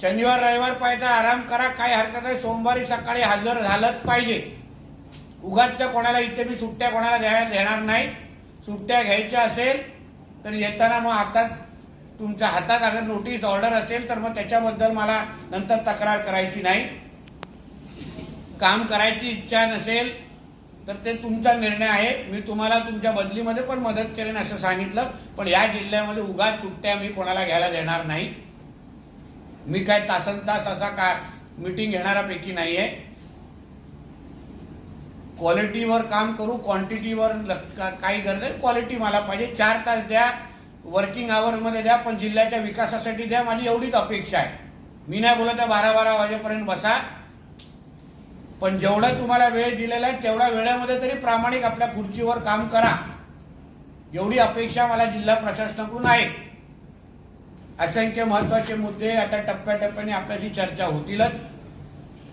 शनिवार रविवार पाहिजे आराम करा. काही हरकत नाही. सोमवारी सकाळी हजर झालंच पाहिजे. उगाचच्या कोणाला इथे मी सुट्ट्या कोणाला द्यायला देणार नाही. सुट्ट्या घ्यायच्या असेल तर येताना मग आता तुमच्या हातात अगर नोटीस ऑर्डर असेल तर मग त्याच्याबद्दल मला नंतर तक्रार करायची नाही. काम करायची इच्छा नसेल तर ते तुमचा निर्णय आहे. मी तुम्हाला तुमच्या बदलीमध्ये पण मदत करेन असं सांगितलं पण या जिल्ह्यामध्ये उगाच सुट्ट्या मी कोणाला घ्यायला देणार नाही. मी काय तासन तास असा का मीटिंग घेणाऱ्यापैकी आहे क्वालिटीवर काम करू क्वांटिटीवर काही गरज नाही. क्वालिटी मला पाहिजे. चार तास द्या वर्किंग आवरमध्ये द्या पण जिल्ह्याच्या विकासासाठी द्या. माझी एवढीच अपेक्षा आहे. मी नाही बोलत आहे बारा बारा वाजेपर्यंत बसा. पण जेवढा तुम्हाला वेळ दिलेला आहे तेवढ्या वेळेमध्ये तरी प्रामाणिक आपल्या खुर्चीवर काम करा. एवढी अपेक्षा मला जिल्हा प्रशासनाकडून आहे. असंख्य महत्त्वाचे मुद्दे आता टप्प्याटप्प्याने आपल्याशी चर्चा होतीलच.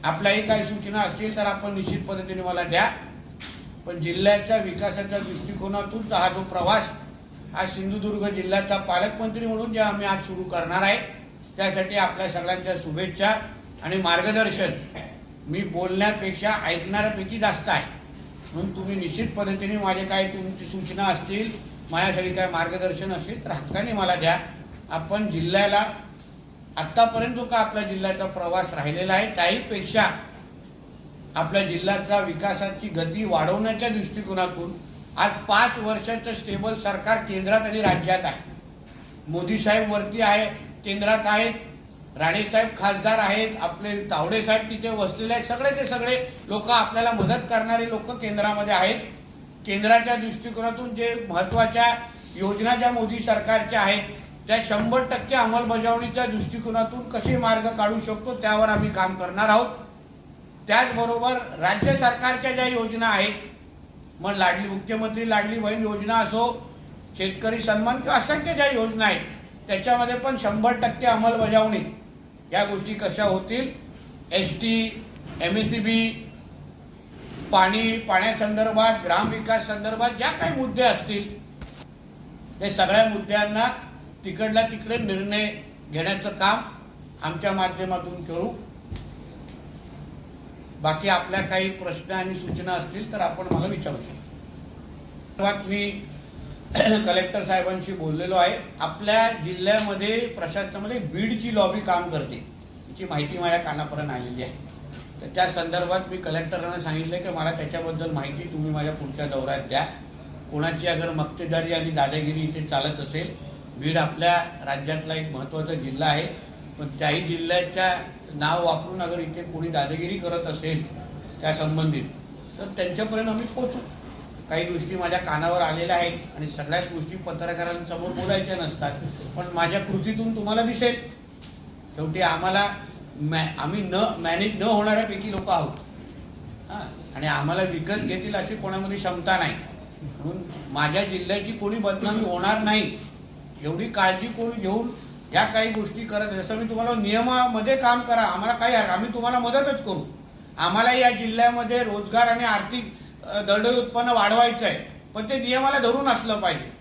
आपल्याही काही सूचना असतील तर आपण निश्चित पद्धतीने मला द्या. पण जिल्ह्याच्या विकासाच्या दृष्टिकोनातून हा जो प्रवास हा सिंधुदुर्ग जिल्ह्याचा पालकमंत्री म्हणून जे आम्ही आज सुरू करणार आहे त्यासाठी आपल्या सगळ्यांच्या शुभेच्छा आणि मार्गदर्शन मी बोलण्यापेक्षा ऐकणाऱ्यापैकी जास्त आहे. म्हणून तुम्ही निश्चित पद्धतीने माझे काही तुमची सूचना असतील माझ्यासाठी काय मार्गदर्शन असतील तर हक्काने मला द्या. आपण जिल्ह्याला आतापर्यंत जो का आपल्या जिल्ह्याचा प्रवास राहिलेला आहे त्याहीपेक्षा आपल्या जिल्ह्याचा विकासाची गती वाढवण्याच्या दृष्टिकोनातून आज पाच वर्षाचं स्टेबल सरकार केंद्रात आणि राज्यात आहे. मोदी साहेब वरती आहे केंद्रात आहेत राणेसाहेब खासदार आहेत आपले तावडे साहेब तिथे वसलेले आहेत सगळे ते सगळे लोक आपल्याला मदत करणारे लोक केंद्रामध्ये आहेत. केंद्राच्या दृष्टिकोनातून जे महत्त्वाच्या योजना ज्या मोदी सरकारच्या आहेत त्या शंभर टक्के अंमलबजावणीच्या दृष्टिकोनातून कसे मार्ग काढू शकतो त्यावर आम्ही काम करणार आहोत. त्याचबरोबर राज्य सरकारच्या ज्या योजना आहेत मग लाडली मुख्यमंत्री लाडली बहीण योजना असो शेतकरी सन्मान किंवा असंख्य ज्या योजना आहेत त्याच्यामध्ये पण शंभर टक्के अंमलबजावणी या गोष्टी कशा होतील? S T M S C B पाणी पाण्यासंदर्भात ग्रामविकास संदर्भात ज्या काही मुद्दे असतील ते सगळ्या मुद्द्यांना तिकडला तिकडे निर्णय घेण्याचं काम आमच्या माध्यमातून करू. बाकी आपल्या काही प्रश्न आणि सूचना असतील तर आपण मला विचारू. शकतो मी कलेक्टर साहेबांशी बोललेलो आहे. आपल्या जिल्ह्यामध्ये प्रशासनामध्ये बीडची लॉबी काम करते. याची माहिती माझ्या कानापर्यंत आलेली आहे. तर त्या संदर्भात मी कलेक्टरांना सांगितलं की मला त्याच्याबद्दल माहिती तुम्ही माझ्या पुढच्या दौऱ्यात द्या. कोणाची अगर मक्तेदारी आणि दादागिरी इथे चालत असेल बीड आपल्या राज्यातला एक महत्त्वाचा जिल्हा आहे. पण त्याही जिल्ह्याच्या नाव वापरून अगर इथे कोणी दादागिरी करत असेल त्या संबंधित तर त्यांच्यापर्यंत आम्ही पोहोचू. काही गोष्टी माझ्या कानावर आलेल्या आहेत आणि सगळ्याच गोष्टी पत्रकारांसमोर बोलायच्या नसतात पण माझ्या कृतीतून तुम्हाला दिसेल. शेवटी आम्हाला मॅ आम्ही न मॅनेज न होणाऱ्यापैकी लोक आहोत. हां आणि आम्हाला विकत घेतील अशी कोणामध्ये क्षमता नाही. म्हणून माझ्या जिल्ह्याची कोणी बदनामी होणार नाही. एवढी काळजी कोणी घेऊन या काही गोष्टी करत जसं मी तुम्हाला नियमामध्ये काम करा आम्हाला काही आम्ही तुम्हाला मदतच करू. आम्हाला या जिल्ह्यामध्ये रोजगार आणि आर्थिक दरडोई उत्पन्न वाढवायचं आहे. पण ते नियमाला धरून असलं पाहिजे.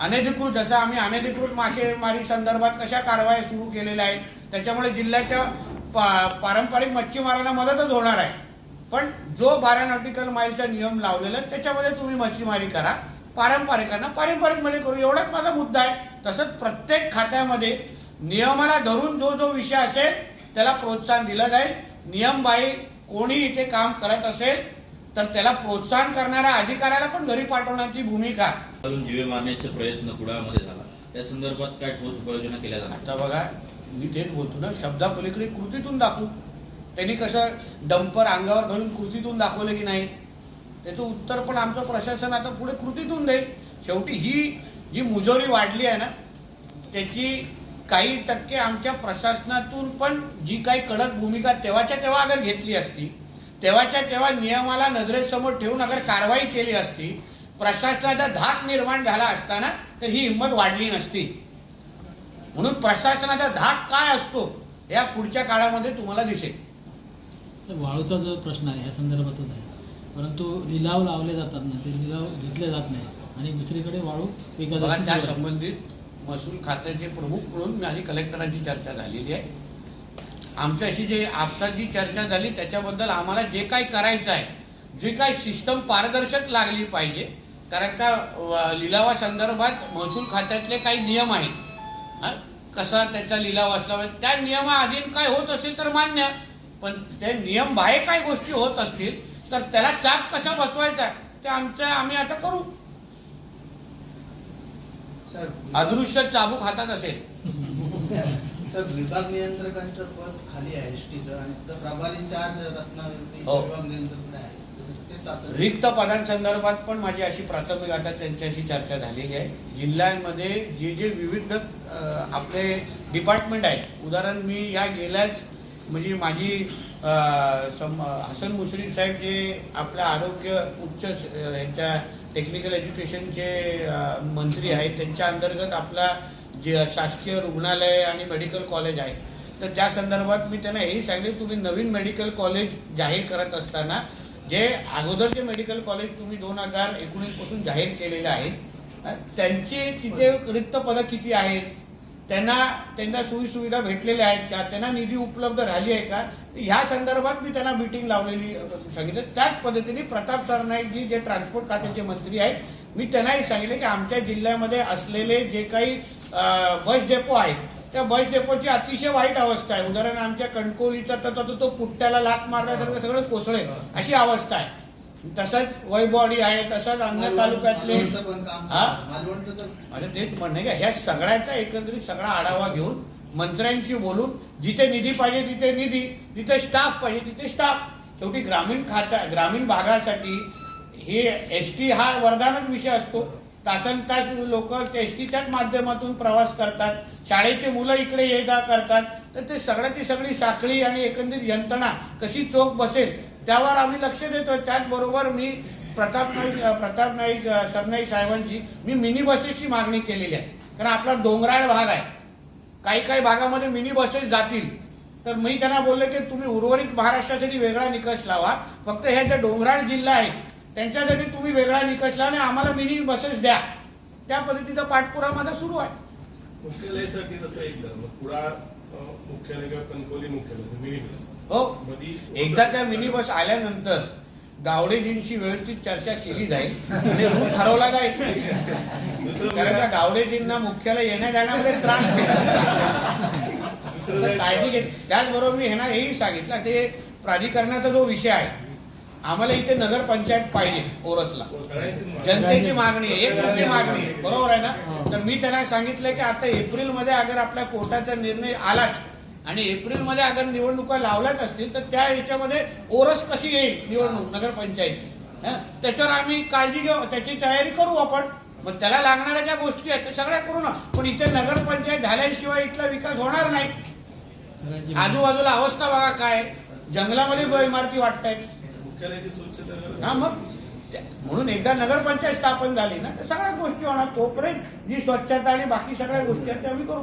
अनधिकृत जसं आम्ही अनधिकृत मासेमारी संदर्भात कशा कारवाई सुरू केलेल्या आहेत त्याच्यामुळे जिल्ह्याच्या पारंपरिक मच्छीमारांना मदतच होणार आहे. पण जो बारा नॉटिकल माईलचा नियम लावलेला त्याच्यामध्ये तुम्ही मच्छीमारी करा. पारंपरिकांना पारंपरिकमध्ये करू. एवढाच माझा मुद्दा आहे. तसंच प्रत्येक खात्यामध्ये नियमाला धरून जो जो विषय असेल त्याला प्रोत्साहन दिलं जाईल. नियमबाई कोणी इथे काम करत असेल तर त्याला प्रोत्साहन करणाऱ्या अधिकाऱ्याला पण घरी पाठवण्याची भूमिका. जीवे मारण्याचा प्रयत्न कुडाळमध्ये झाला. त्या संदर्भात काय ठोस उपाययोजना केल्या जाणार? आता बघा मी तेच बोलतो ना शब्दापलीकडे कृतीतून दाखवू. त्यांनी कसं डंपर अंगावर घालून कृतीतून दाखवलं की नाही? त्याचं उत्तर पण आमचं प्रशासन आता पुढे कृतीतून देईल शेवटी ही जी मुजोरी वाढली आहे ना त्याची काही टक्के आमच्या प्रशासनातून पण जी काही कडक भूमिका तेव्हाच्या तेव्हा अगर घेतली असती तेव्हाच्या तेव्हा नियमाला नजरेसमोर ठेवून अगर कारवाई केली असती प्रशासनाचा धाक निर्माण झाला असताना तर ही हिंमत वाढली नसती. म्हणून प्रशासनाचा धाक काय असतो या पुढच्या काळामध्ये तुम्हाला दिसेल. तर वाळूचा जो प्रश्न आहे या संदर्भातच आहे. परंतु लिलाव लावले जातात ना ते लिलाव घेतले जात नाही. आणि दुसरीकडे वाळू बघा त्या. संबंधित महसूल खात्याचे प्रमुख म्हणून माझी कलेक्टरांची चर्चा झालेली आहे. आमच्याशी जे आपसात जी चर्चा झाली त्याच्याबद्दल आम्हाला जे काही करायचं आहे जे काही सिस्टम पारदर्शक लागली पाहिजे कारण का व- लिलावासंदर्भात महसूल खात्यातले काही नियम आहेत. हा? कसा त्याचा लिलाव पाहिजे त्या नियमाअधीन काय होत असेल तर मान्य पण ते नियम बाहेर काही गोष्टी होत असतील तर त्याला चाप कसा बसवायचा ते आमच्या आम्ही आता करू. सर अदृश्य चाबूक हातात असेल. सर विभाग नियंत्रकांचं पद खाली आहे एस टीचं आणि प्रभारी चार्ज रत्नागिरी हो. विभाग नियंत्रक आहे. ते तातडीने- रिक्त पदांसंदर्भात पण माझी अशी प्राथमिक आता त्यांच्याशी चर्चा झालेली आहे. जिल्ह्यांमध्ये जे जे विविध अ, आपले डिपार्टमेंट आहेत. उदाहरण मी या गेल्याच म्हणजे माझी सम हसन मुसरी साहेब जे आपल्या आरोग्य उच्च ह्याच्या टेक्निकल एज्युकेशनचे मंत्री आहेत त्यांच्या अंतर्गत आपला जे शासकीय रुग्णालय आणि मेडिकल कॉलेज आहे. तर त्या संदर्भात मी त्यांना हेही सांगले तुम्ही नवीन मेडिकल कॉलेज जाहीर करत असताना जे अगोदरचे मेडिकल कॉलेज तुम्ही दोन हजार एकोणीसपासून जाहीर केलेले आहेत त्यांची तिथे रिक्त पदं किती आहेत? त्यांना त्यांना सोयीसुविधा भेटलेल्या आहेत का? त्यांना निधी उपलब्ध राहिली आहे का? ह्या संदर्भात मी त्यांना मिटिंग लावलेली सांगितलं. त्याच पद्धतीने प्रताप सरनाईकजी जे ट्रान्सपोर्ट खात्याचे मंत्री आहेत मी त्यांनाही सांगितलं की आमच्या जिल्ह्यामध्ये असलेले जे काही बस डेपो आहेत त्या बस डेपोची अतिशय वाईट अवस्था आहे. उदाहरण आमच्या कणकोलीचा तर तो पुट्ट्याला लात मारल्यासारखं सगळं कोसळेल अशी अवस्था आहे. तसंच वैबॉडी आहे तसंच अन्य तालुक्यातले. हा? तेच म्हणणं का? ह्या सगळ्याचा एकंदरीत सगळा आढावा घेऊन मंत्र्यांशी बोलून जिथे निधी पाहिजे तिथे निधी जिथे स्टाफ पाहिजे तिथे स्टाफ शेवटी ग्रामीण खाता ग्रामीण भागासाठी हे एस टी हा वरदानच विषय असतो. तासन तास लोक एस टीच्याच माध्यमातून प्रवास करतात. शाळेचे मुलं इकडे ये जा करतात. तर ते सगळ्याची सगळी साखळी आणि एकंदरीत यंत्रणा कशी चोख बसेल त्यावर आम्ही लक्ष देतो त्याचबरोबर मी प्रताप नाईक प्रताप नाईक सरनाईक साहेबांची मी मिनी बसेसची मागणी केलेली आहे. कारण आपला डोंगराळ भाग आहे. काही काही भागामध्ये मिनी बसेस जातील. तर मी त्यांना बोलले की तुम्ही उर्वरित महाराष्ट्रासाठी वेगळा निकष लावा. फक्त हे जे डोंगराळ जिल्हा आहेत त्यांच्यासाठी तुम्ही वेगळा निकष लावा आणि आम्हाला मिनी बसेस द्या. त्या पद्धतीचा पाठपुरा माझा सुरू आहे. मुख्यालय किंवा कणकोली मुख्यालय असं मिनी बस हो मधी एकदा त्या मिनी बस आल्यानंतर गावडेजींची व्यवस्थित चर्चा केली जाईल आणि रूट ठरवला जाईल. दुसरं कारण त्या म्हणजे- गावडेजींना मुख्यालय येण्या जाण्यामध्ये त्रास काळजी घेत त्याचबरोबर मी ह्यांना हेही सांगितलं ते प्राधिकरणाचा जो विषय आहे आम्हाला इथे नगरपंचायत पाहिजे ओरसला. जनतेची मागणी आहे एक मोठी मागणी आहे. बरोबर आहे ना? तर मी त्यांना सांगितलं की आता एप्रिलमध्ये अगर आपल्या कोर्टाचा निर्णय आलाच आणि एप्रिलमध्ये अगर निवडणुका लावल्याच असतील तर त्या याच्यामध्ये ओरस कशी येईल निवडणूक नगरपंचायतची हं? त्याच्यावर आम्ही काळजी घेऊ त्याची तयारी करू आपण. मग त्याला लागणाऱ्या ज्या गोष्टी आहेत त्या सगळ्या करू ना. पण इथे नगरपंचायत झाल्याशिवाय इथला विकास होणार नाही. आजूबाजूला अवस्था बघा काय जंगलामध्ये इमारती वाटतायत. मुख्यालयाची स्वच्छता हा मग म्हणून एकदा नगरपंचायत स्थापन झाली ना तर सगळ्या गोष्टी होणार. तोपर्यंत जी स्वच्छता आणि बाकी सगळ्या गोष्टी आहेत त्या आम्ही करू.